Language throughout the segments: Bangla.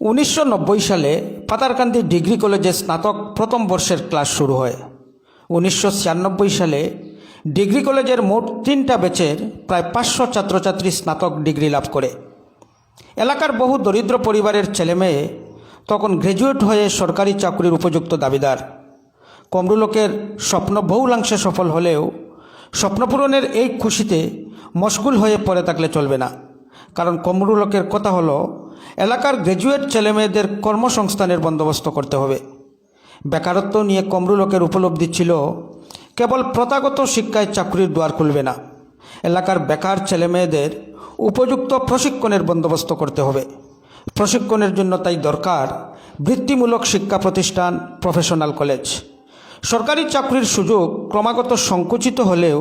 উনিশশো নব্বই সালে পাতারকান্দি ডিগ্রি কলেজে স্নাতক প্রথম বর্ষের ক্লাস শুরু হয়। উনিশশো ছিয়ানব্বই সালে ডিগ্রি কলেজের মোট তিনটা ব্যাচের প্রায় পাঁচশো ছাত্রছাত্রী স্নাতক ডিগ্রি লাভ করে। এলাকার বহু দরিদ্র পরিবারের ছেলেমেয়ে তখন গ্র্যাজুয়েট হয়ে সরকারি চাকরির উপযুক্ত দাবিদার। কমরুলোকের স্বপ্ন বহুলাংশে সফল হলেও স্বপ্নপূরণের এই খুশিতে মশগুল হয়ে পড়ে থাকলে চলবে না। কারণ কমরুলোকের কথা হলো এলাকার গ্র্যাজুয়েট ছেলেমেয়েদের কর্মসংস্থানের বন্দোবস্ত করতে হবে। বেকারত্ব নিয়ে কমরুলোকের উপলব্ধি ছিল, কেবল প্রথাগত শিক্ষায় চাকরির দুয়ার খুলবে না। এলাকার বেকার ছেলেমেয়েদের উপযুক্ত প্রশিক্ষণের বন্দোবস্ত করতে হবে। প্রশিক্ষণের জন্য তাই দরকার বৃত্তিমূলক শিক্ষা প্রতিষ্ঠান প্রফেশনাল কলেজ সরকারি চাকরির সুযোগ ক্রমাগত সংকুচিত হলেও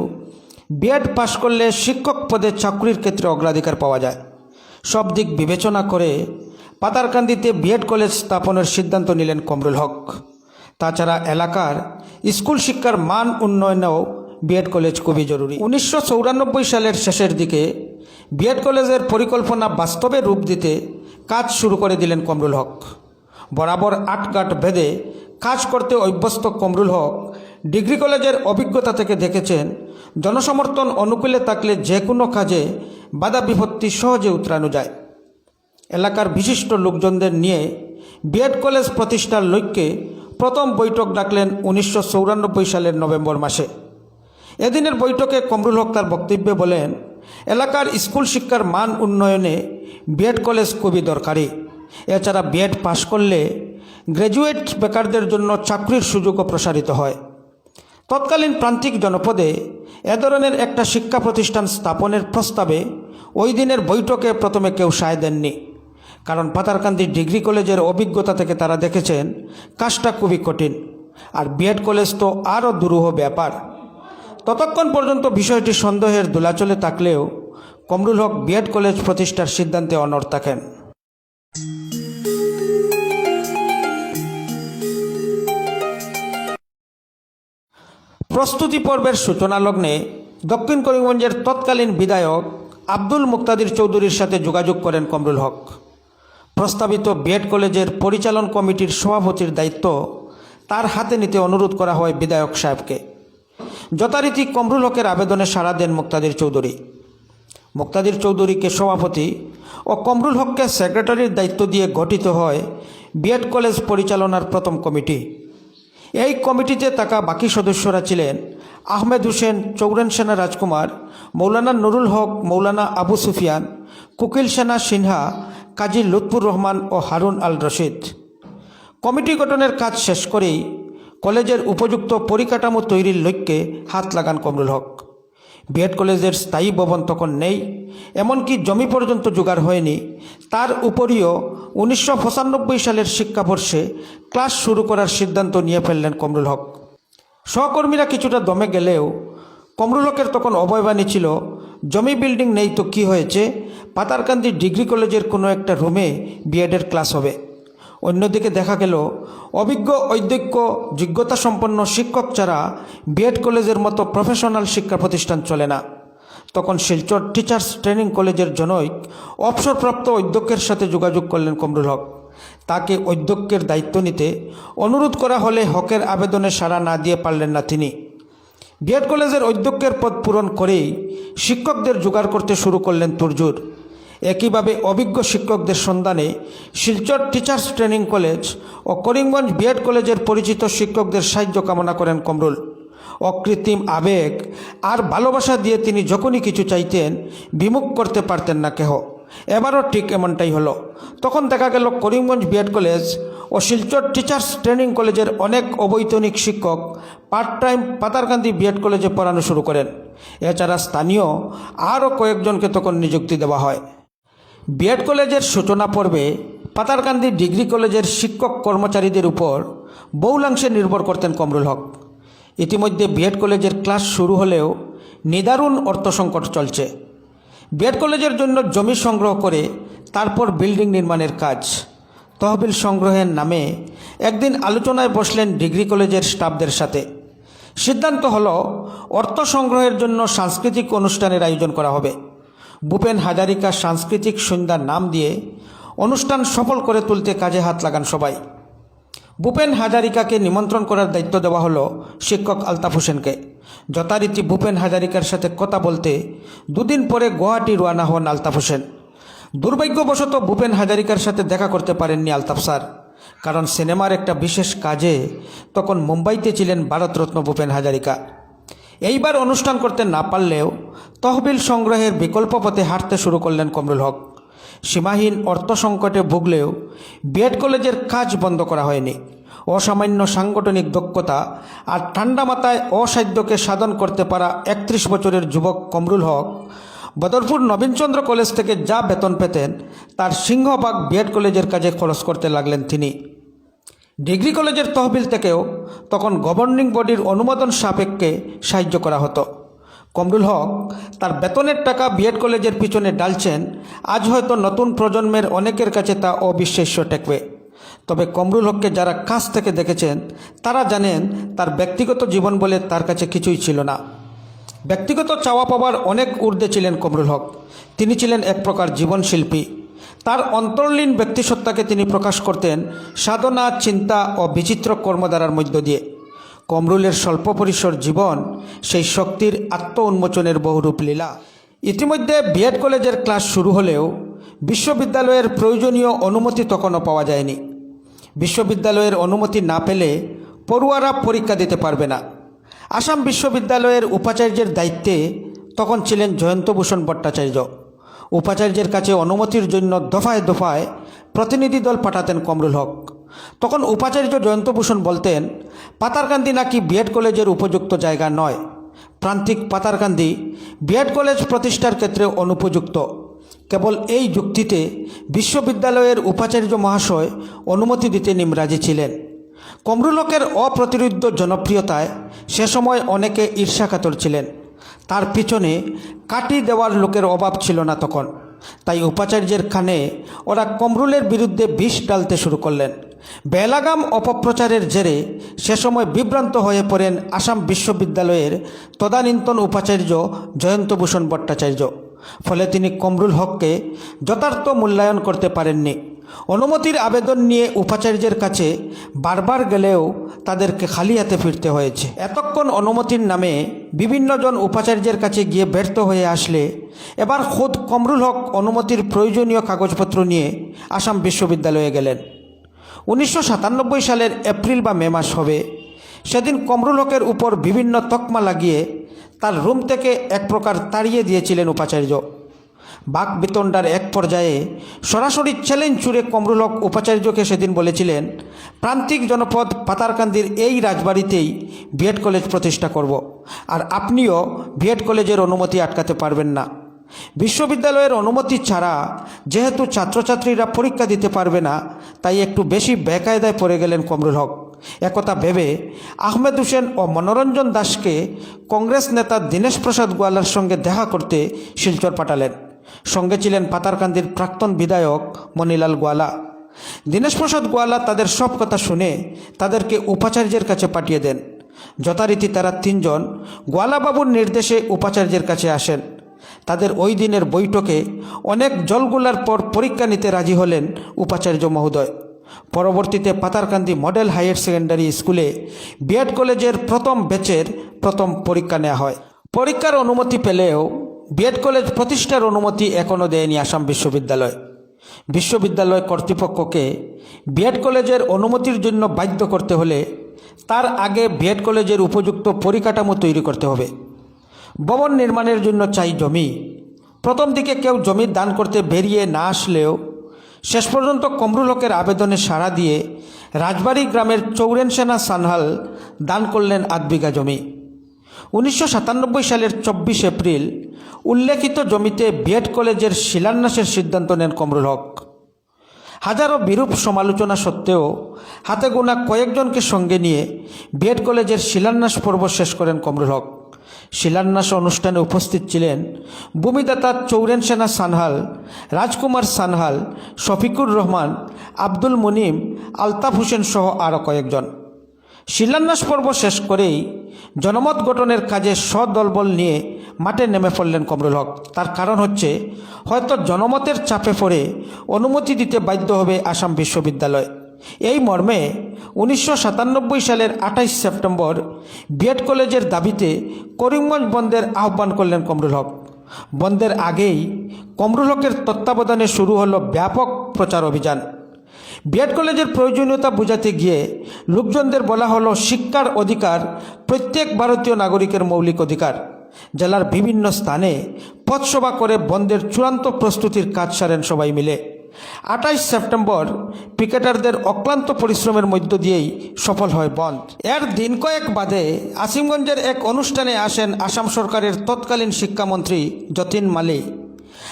বিএড পাশ করলে শিক্ষক পদে চাকরির ক্ষেত্রে অগ্রাধিকার পাওয়া যায়। সব দিক বিবেচনা করে পাতারকান্দিতে বিএড কলেজ স্থাপনের সিদ্ধান্ত নিলেন কমরুল হক। তাছাড়া এলাকার স্কুল শিক্ষার মান উন্নয়নেও বিএড কলেজ খুবই জরুরি। উনিশশো সালের শেষের দিকে বিএড কলেজের পরিকল্পনা বাস্তবে রূপ দিতে কাজ শুরু করে দিলেন কমরুল হক। বরাবর আটগাট ভেদে কাজ করতে অভ্যস্ত কমরুল হক ডিগ্রি কলেজের অভিজ্ঞতা থেকে দেখেছেন, জনসমর্থন অনুকূলে থাকলে যে কোনো কাজে বাধা বিপত্তি সহজে উতরানো যায়। এলাকার বিশিষ্ট লোকজনদের নিয়ে বিএড কলেজ প্রতিষ্ঠার লক্ষ্যে প্রথম বৈঠক ডাকলেন উনিশশো সালের নভেম্বর মাসে। এদিনের বৈঠকে কমরুল হক তার বক্তব্যে বলেন, এলাকার স্কুল শিক্ষার মান উন্নয়নে বিএড কলেজ খুবই দরকারি। এছাড়া বিএড পাশ করলে গ্র্যাজুয়েট বেকারদের জন্য চাকরির সুযোগও প্রসারিত হয়। তৎকালীন প্রান্তিক জনপদে এ ধরনের একটা শিক্ষা প্রতিষ্ঠান স্থাপনের প্রস্তাবে ওই দিনের বৈঠকে প্রথমে কেউ সায় দেননি। কারণ পাতারকান্দি ডিগ্রি কলেজের অভিজ্ঞতা থেকে তারা দেখেছেন কাজটা খুবই কঠিন আর বিএড কলেজ তো আরও দুরূহ ব্যাপার। ততক্ষণ পর্যন্ত বিষয়টি সন্দেহের দোলাচলে থাকলেও কমরুল হক বিএড কলেজ প্রতিষ্ঠার সিদ্ধান্তে অনড় থাকেন। প্রস্তুতি পর্বের সূচনা লগ্নে দক্ষিণ করিমগঞ্জের তৎকালীন বিধায়ক আব্দুল মুক্তাদির চৌধুরীর সাথে যোগাযোগ করেন কমরুল হক। প্রস্তাবিত বিএড কলেজের পরিচালন কমিটির সভাপতির দায়িত্ব তার হাতে নিতে অনুরোধ করা হয় বিধায়ক সাহেবকে। যথারীতি কমরুল হকের আবেদনে সাড়া দেন মুক্তাদির চৌধুরী। মুক্তাদির চৌধুরীকে সভাপতি ও কমরুল হককে সেক্রেটারির দায়িত্ব দিয়ে গঠিত হয় বিএড কলেজ পরিচালনার প্রথম কমিটি। এই কমিটিতে থাকা বাকি সদস্যরা ছিলেন আহমেদ হোসেন, চৌরান সেনা রাজকুমার, মৌলানা নুরুল হক, মৌলানা আবু সুফিয়ান, কুকিল সেনা সিনহা, কাজী লুৎফুর রহমান ও হারুন আল রশিদ। কমিটি গঠনের কাজ শেষ করেই কলেজের উপযুক্ত পরিকাঠামো তৈরির লক্ষ্যে হাত লাগান কমরুল হক। বিএড কলেজের স্থায়ী ভবন তখন নেই, এমনকি জমি পর্যন্ত জোগাড় হয়নি। তার উপরিও উনিশশো সালের শিক্ষাবর্ষে ক্লাস শুরু করার সিদ্ধান্ত নিয়ে ফেললেন কমরুল হক। সহকর্মীরা কিছুটা দমে গেলেও কমরুল হকের তখন অভয়বাণী ছিল, জমি বিল্ডিং নেই তো কি হয়েছে? পাতারকান্দি ডিগ্রি কলেজের কোনো একটা রুমে বিএডের ক্লাস হবে। অন্যদিকে দেখা গেল, অভিজ্ঞ অধ্যক্ষ যোগ্যতা সম্পন্ন শিক্ষক ছাড়া বিএড কলেজের মতো প্রফেশনাল শিক্ষা প্রতিষ্ঠান চলে না। তখন শিলচর টিচার্স ট্রেনিং কলেজের জনৈক, অবসরপ্রাপ্ত অধ্যক্ষের সাথে যোগাযোগ করলেন কমরুল হক। তাকে অধ্যক্ষের দায়িত্ব নিতে অনুরোধ করা হলে হকের আবেদনে সাড়া না দিয়ে পারলেন না তিনি। বিএড কলেজের অধ্যক্ষের পদ পূরণ করেই শিক্ষকদের জোগাড় করতে শুরু করলেন তুরজুর। একইভাবে অভিজ্ঞ শিক্ষকদের সন্ধানে শিলচর টিচার্স ট্রেনিং কলেজ ও করিমগঞ্জ বিএড কলেজের পরিচিত শিক্ষকদের সাহায্য কামনা করেন কমরুল। অকৃত্রিম আবেগ আর ভালোবাসা দিয়ে তিনি যখনই কিছু চাইতেন, বিমুখ করতে পারতেন না কেহ। এবারও ঠিক এমনটাই হলো। তখন দেখা গেল করিমগঞ্জ বিএড কলেজ ও শিলচর টিচার্স ট্রেনিং কলেজের অনেক অবৈতনিক শিক্ষক পার্ট টাইম পাতারকান্দি বিএড কলেজে পড়ানো শুরু করেন। এছাড়া স্থানীয় আরও কয়েকজনকে তখন নিযুক্তি দেওয়া হয়। বিএড কলেজের সূচনা পর্বে পাতারকান্দি ডিগ্রি কলেজের শিক্ষক কর্মচারীদের উপর বহুলাংশে নির্ভর করতেন কমরুল হক। ইতিমধ্যে বিএড কলেজের ক্লাস শুরু হলেও নিদারুণ অর্থ সংকট চলছে বিএড কলেজের জন্য জমি সংগ্রহ করে তারপর বিল্ডিং নির্মাণের কাজ। তহবিল সংগ্রহের নামে একদিন আলোচনায় বসলেন ডিগ্রি কলেজের স্টাফদের সাথে। সিদ্ধান্ত হলো, অর্থ সংগ্রহের জন্য সাংস্কৃতিক অনুষ্ঠানের আয়োজন করা হবে। ভূপেন হাজারিকা সাংস্কৃতিক সন্ধ্যার নাম দিয়ে অনুষ্ঠান সফল করে তুলতে কাজে হাত লাগান সবাই। ভূপেন হাজারিকাকে নিমন্ত্রণ করার দায়িত্ব দেওয়া হলো শিক্ষক আলতাফ হোসেনকে। যথারীতি ভূপেন হাজারিকার সাথে কথা বলতে দুদিন পরে গুয়াহাটি রওনা হন আলতাফ হোসেন। দুর্ভাগ্যবশত ভূপেন হাজারিকার সাথে দেখা করতে পারেননি আলতাফ স্যার, কারণ সিনেমার একটা বিশেষ কাজে তখন মুম্বাইতে ছিলেন ভারতরত্ন ভূপেন হাজারিকা। এইবার অনুষ্ঠান করতে না পারলেও তহবিল সংগ্রহের বিকল্প পথে হাঁটতে শুরু করলেন কমরুল হক। সীমাহীন অর্থ সংকটে ভুগলেও বিএড কলেজের কাজ বন্ধ করা হয়নি। অসামান্য সাংগঠনিক দক্ষতা আর ঠান্ডা মাথায় অসাধ্যকে সাধন করতে পারা একত্রিশ বছরের যুবক কমরুল হক বদরপুর নবীনচন্দ্র কলেজ থেকে যা বেতন পেতেন, তার সিংহভাগ বিএড কলেজের কাজে খরচ করতে লাগলেন তিনি। ডিগ্রি কলেজের তহবিল থেকেও তখন গভর্নিং বডির অনুমোদন সাপেক্ষে সাহায্য করা হতো। কমরুল হক তার বেতনের টাকা বিএড কলেজের পিছনে ডালছেন, আজ হয়তো নতুন প্রজন্মের অনেকের কাছে তা অবিশ্বাস্য টেকবে তবে কমরুল হককে যারা কাছ থেকে দেখেছেন, তারা জানেন তার ব্যক্তিগত জীবন বলে তার কাছে কিছুই ছিল না। ব্যক্তিগত চাওয়া পাওয়ার অনেক ঊর্ধ্বে ছিলেন কমরুল হক। তিনি ছিলেন এক প্রকার জীবনশিল্পী। তার অন্তর্লীন ব্যক্তিসত্তাকে তিনি প্রকাশ করতেন সাধনা, চিন্তা ও বিচিত্র কর্মধারার মধ্য দিয়ে। কমরুলের স্বল্প পরিসর জীবন সেই শক্তির আত্ম উন্মোচনের বহুরূপ লীলা। ইতিমধ্যে বিএড কলেজের ক্লাস শুরু হলেও বিশ্ববিদ্যালয়ের প্রয়োজনীয় অনুমতি তখনও পাওয়া যায়নি। বিশ্ববিদ্যালয়ের অনুমতি না পেলে পড়ুয়ারা পরীক্ষা দিতে পারবে না। আসাম বিশ্ববিদ্যালয়ের উপাচার্যের দায়িত্বে তখন ছিলেন জয়ন্তভূষণ ভট্টাচার্য। উপাচার্যের কাছে অনুমতির জন্য দফায় দফায় প্রতিনিধি দল পাঠাতেন কমরুল হক। তখন উপাচার্য জয়ন্তভূষণ বলতেন, পাতারকান্দি নাকি বিএড কলেজের উপযুক্ত জায়গা নয়। প্রান্তিক পাতারকান্দি বিএড কলেজ প্রতিষ্ঠার ক্ষেত্রে অনুপযুক্ত। কেবল এই যুক্তিতে বিশ্ববিদ্যালয়ের উপাচার্য মহাশয় অনুমতি দিতে নিমরাজি ছিলেন। কমরুলকের অপ্রতিরোধ জনপ্রিয়তায় সে সময় অনেকে ঈর্ষাকাতর ছিলেন। তার পিছনে কাটি দেওয়ার লোকের অভাব ছিল না তখন। তাই উপাচার্যের খানে ওরা কমরুলের বিরুদ্ধে বিষ ডালতে শুরু করলেন। বেলাগাম অপপ্রচারের জেরে সে সময় বিভ্রান্ত হয়ে পড়েন আসাম বিশ্ববিদ্যালয়ের তদানীন্তন উপাচার্য জয়ন্তভূষণ ভট্টাচার্য। ফলে তিনি কমরুল হককে যথার্থ মূল্যায়ন করতে পারেননি। অনুমতির আবেদন নিয়ে উপাচার্যের কাছে বারবার গেলেও তাদেরকে খালি হাতে ফিরতে হয়েছে। এতক্ষণ অনুমতির নামে বিভিন্নজন উপাচার্যের কাছে গিয়ে ব্যর্থ হয়ে আসলে। এবার খোদ কমরুল হক অনুমতির প্রয়োজনীয় কাগজপত্র নিয়ে আসাম বিশ্ববিদ্যালয়ে গেলেন। উনিশশো সাতানব্বই সালের এপ্রিল বা মে মাস হবে। সেদিন কমরুল হকের উপর বিভিন্ন তকমা লাগিয়ে তার রুম থেকে এক প্রকার তাড়িয়ে দিয়েছিলেন উপাচার্য। বাক বিতণ্ডার এক পর্যায়ে সরাসরি চ্যালেঞ্জ ছুড়ে কমরুল হক উপাচার্যকে সেদিন বলেছিলেন, প্রান্তিক জনপদ পাতারকান্দির এই রাজবাড়িতেই বিএড কলেজ প্রতিষ্ঠা করব, আর আপনিও বিএড কলেজের অনুমতি আটকাতে পারবেন না। বিশ্ববিদ্যালয়ের অনুমতি ছাড়া যেহেতু ছাত্রছাত্রীরা পরীক্ষা দিতে পারবে না, তাই একটু বেশি বেকায়দায় পড়ে গেলেন কমরুল হক। একথা ভেবে আহমেদ হোসেন ও মনোরঞ্জন দাসকে কংগ্রেস নেতা দীনেশ প্রসাদ গোয়ালার সঙ্গে দেখা করতে শিলচর পাঠালেন। সঙ্গে ছিলেন পাতারকান্দির প্রাক্তন বিধায়ক মনিলাল গোয়ালা। দীনেশ প্রসাদ গোয়ালা তাদের সব কথা শুনে তাদেরকে উপাচার্যের কাছে পাঠিয়ে দেন। যথারীতি তারা তিনজন গোয়ালাবাবুর নির্দেশে উপাচার্যের কাছে আসেন। তাদের ওই দিনের বৈঠকে অনেক জলগুলার পর পরীক্ষা নিতে রাজি হলেন উপাচার্য মহোদয়। পরবর্তীতে পাতারকান্দি মডেল হায়ার সেকেন্ডারি স্কুলে বিএড কলেজের প্রথম ব্যাচের প্রথম পরীক্ষা নেওয়া হয়। পরীক্ষার অনুমতি পেলেও বিএড কলেজ প্রতিষ্ঠার অনুমতি এখনও দেয়নি আসাম বিশ্ববিদ্যালয়। বিশ্ববিদ্যালয় কর্তৃপক্ষকে বিএড কলেজের অনুমতির জন্য বাধ্য করতে হলে তার আগে বিএড কলেজের উপযুক্ত পরিকাঠামো তৈরি করতে হবে। ভবন নির্মাণের জন্য চাই জমি। প্রথম দিকে কেউ জমি দান করতে বেরিয়ে না আসলেও শেষ পর্যন্ত কমরুল হকের আবেদনে সাড়া দিয়ে রাজবাড়ী গ্রামের চৌরেন সেনা সানহাল দান করলেন আধ বিঘা জমি। উনিশশো সাতানব্বই সালের চব্বিশ এপ্রিল উল্লেখিত জমিতে বিএড কলেজের শিলান্যাসের সিদ্ধান্ত নেন কমরুল হক। হাজারো বিরূপ সমালোচনা সত্ত্বেও হাতে গোনা কয়েকজনকে সঙ্গে নিয়ে বিএড কলেজের শিলান্যাস পর্ব শেষ করেন কমরুল হক। শিলান্যাস অনুষ্ঠানে উপস্থিত ছিলেন ভূমিদাতা চৌরেন সেনা সানহাল, রাজকুমার সানহাল, শফিকুর রহমান, আব্দুল মুনিম, আলতাফ হোসেন সহ আরও কয়েকজন। শিলান্যাস পর্ব শেষ করেই জনমত গঠনের কাজে সদলবল নিয়ে মাঠে নেমে পড়লেন কমরুল হক। তার কারণ হচ্ছে, হয়তো জনমতের চাপে পড়ে অনুমতি দিতে বাধ্য হবে আসাম বিশ্ববিদ্যালয়। এই মর্মে উনিশশো সাতানব্বই সালের আঠাইশ সেপ্টেম্বর বিএড কলেজের দাবিতে করিমগঞ্জ বন্ধের আহ্বান করলেন কমরুল হক। বন্ধের আগেই কমরুল হকের তত্ত্বাবধানে শুরু হলো ব্যাপক প্রচার অভিযান। বিএড কলেজের প্রয়োজনীয়তা বোঝাতে গিয়ে লোকজনদের বলা হলো শিক্ষার অধিকার প্রত্যেক ভারতীয় নাগরিকের মৌলিক অধিকার। জেলার বিভিন্ন স্থানে পথসভা করে বন্ধের চূড়ান্ত প্রস্তুতির কাজ সারেন সবাই মিলে। আঠাইশ সেপ্টেম্বর পিকেটারদের অক্লান্ত পরিশ্রমের মধ্য দিয়েই সফল হয় বন্ধ এর দিন কয়েক বাদে আসিমগঞ্জের এক অনুষ্ঠানে আসেন আসাম সরকারের তৎকালীন শিক্ষামন্ত্রী যতীন মালি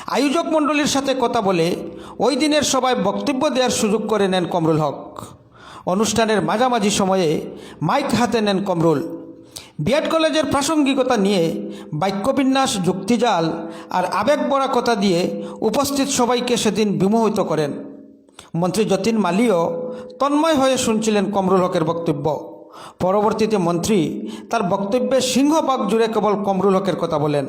আয়োজক মণ্ডলীর সাথে কথা বলে ওই দিনের সবাই বক্তব্য দেওয়ার সুযোগ করে নেন কমরুল হক। অনুষ্ঠানের মাঝামাঝি সময়ে মাইক হাতে নেন কমরুল। বিএড কলেজের প্রাসঙ্গিকতা নিয়ে বাক্যবিন্যাস, যুক্তিজাল আর আবেগ বড়া কথা দিয়ে উপস্থিত সবাইকে সেদিন বিমোহিত করেন। মন্ত্রী যতীন মালিও তন্ময় হয়ে শুনছিলেন কমরুল হকের বক্তব্য। পরবর্তীতে মন্ত্রী তার বক্তব্যে সিংহবাগ জুড়ে কেবল কমরুল হকের কথা বলেন।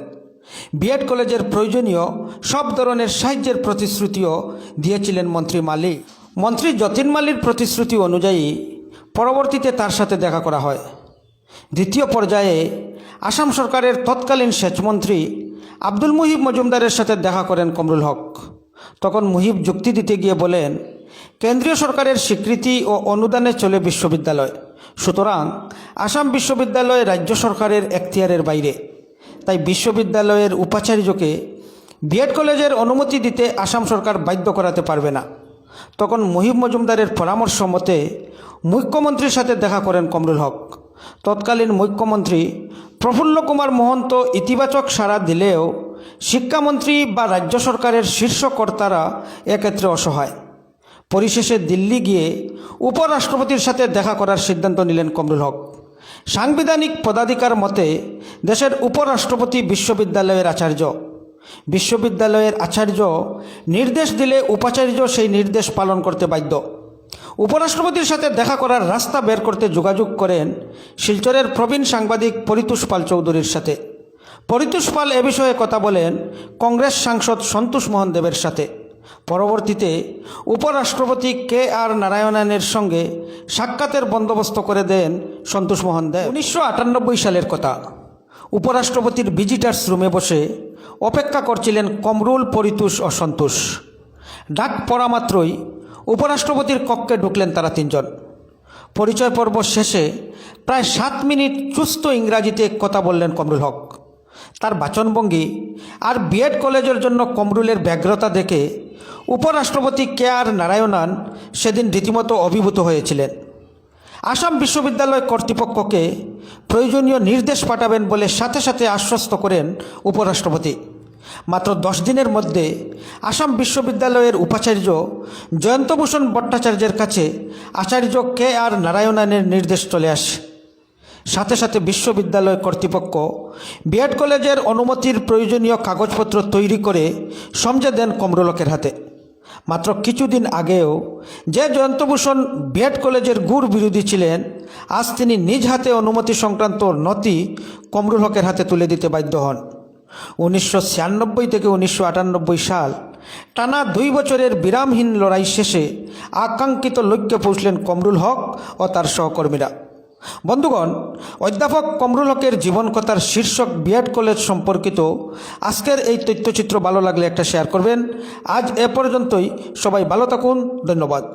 বিএড কলেজের প্রয়োজনীয় সব ধরনের সাহায্যের প্রতিশ্রুতিও দিয়েছিলেন মন্ত্রী মালি। মন্ত্রী যতীন মালির প্রতিশ্রুতি অনুযায়ী পরবর্তীতে তার সাথে দেখা করা হয়। দ্বিতীয় পর্যায়ে আসাম সরকারের তৎকালীন সেচমন্ত্রী আব্দুল মুহিব মজুমদারের সাথে দেখা করেন কমরুল হক। তখন মুহিব যুক্তি দিতে গিয়ে বলেন, কেন্দ্রীয় সরকারের স্বীকৃতি ও অনুদানে চলে বিশ্ববিদ্যালয়। সুতরাং আসাম বিশ্ববিদ্যালয় রাজ্য সরকারের এখতিয়ারের বাইরে। তাই বিশ্ববিদ্যালয়ের উপাচার্যকে বিএড কলেজের অনুমতি দিতে আসাম সরকার বাধ্য করাতে পারবে না। তখন মুহিব মজুমদারের পরামর্শ মতে মুখ্যমন্ত্রীর সাথে দেখা করেন কমরুল হক। তৎকালীন মুখ্যমন্ত্রী প্রফুল্ল কুমার মহন্ত ইতিবাচক সাড়া দিলেও শিক্ষামন্ত্রী বা রাজ্য সরকারের শীর্ষ কর্তারা এক্ষেত্রে অসহায়। পরিশেষে দিল্লি গিয়ে উপরাষ্ট্রপতির সাথে দেখা করার সিদ্ধান্ত নিলেন কমরুল হক। সাংবিধানিক পদাধিকার মতে দেশের উপরাষ্ট্রপতি বিশ্ববিদ্যালয়ের আচার্য। বিশ্ববিদ্যালয়ের আচার্য নির্দেশ দিলে উপাচার্য সেই নির্দেশ পালন করতে বাধ্য। উপরাষ্ট্রপতির সাথে দেখা করার রাস্তা বের করতে যোগাযোগ করেন শিলচরের প্রবীণ সাংবাদিক পরিতোষ পাল চৌধুরীর সাথে। পরিতোষ পাল এ বিষয়ে কথা বলেন কংগ্রেস সাংসদ সন্তোষ মোহন দেবের সাথে। পরবর্তীতে উপরাষ্ট্রপতি কে আর নারায়ণনের সঙ্গে সাক্ষাতের বন্দোবস্ত করে দেন সন্তোষ মোহন দেব। উনিশশো আটানব্বই সালের কথা। উপরাষ্ট্রপতির ভিজিটার্স রুমে বসে অপেক্ষা করছিলেন কমরুল, পরিতোষ ও সন্তোষ ডাক পড়া মাত্রই উপরাষ্ট্রপতির কক্ষে ঢুকলেন তারা তিনজন। পরিচয় পর্ব শেষে প্রায় সাত মিনিট চুস্ত ইংরাজিতে কথা বললেন কমরুল হক। তার বাচনভঙ্গি আর বিএড কলেজের জন্য কমরুলের ব্যগ্রতা দেখে উপরাষ্ট্রপতি কে আর নারায়ণন সেদিন রীতিমতো অভিভূত হয়েছিলেন। আসাম বিশ্ববিদ্যালয় কর্তৃপক্ষকে প্রয়োজনীয় নির্দেশ পাঠাবেন বলে সাথে সাথে আশ্বস্ত করেন উপরাষ্ট্রপতি। মাত্র দশ দিনের মধ্যে আসাম বিশ্ববিদ্যালয়ের উপাচার্য জয়ন্তভূষণ ভট্টাচার্যের কাছে আচার্য কে আর নারায়ণনের নির্দেশ চলে আসে। সাথে সাথে বিশ্ববিদ্যালয় কর্তৃপক্ষ বিএড কলেজের অনুমতির প্রয়োজনীয় কাগজপত্র তৈরি করে সমঝে দেন কমরুলকের হাতে। মাত্র কিছুদিন আগেও যে জয়ন্তভূষণ বিএড কলেজের গুড় বিরোধী ছিলেন, আজ তিনি নিজ হাতে অনুমতি সংক্রান্ত নথি কমরুল হকের হাতে তুলে দিতে বাধ্য হন। উনিশশো ছিয়ানব্বই থেকে উনিশশো আটানব্বই সাল টানা দুই বছরের বিরামহীন লড়াই শেষে আকাঙ্ক্ষিত লক্ষ্যে পৌঁছলেন কমরুল হক ও তার সহকর্মীরা। বন্ধুগণ, অধ্যাপক কমরুল হকের জীবনকথার শীর্ষক বিএড কলেজ সম্পর্কিত আজকের এই তথ্যচিত্র ভালো লাগলে একটা শেয়ার করবেন। আজ এ পর্যন্তই। সবাই ভালো থাকুন। ধন্যবাদ।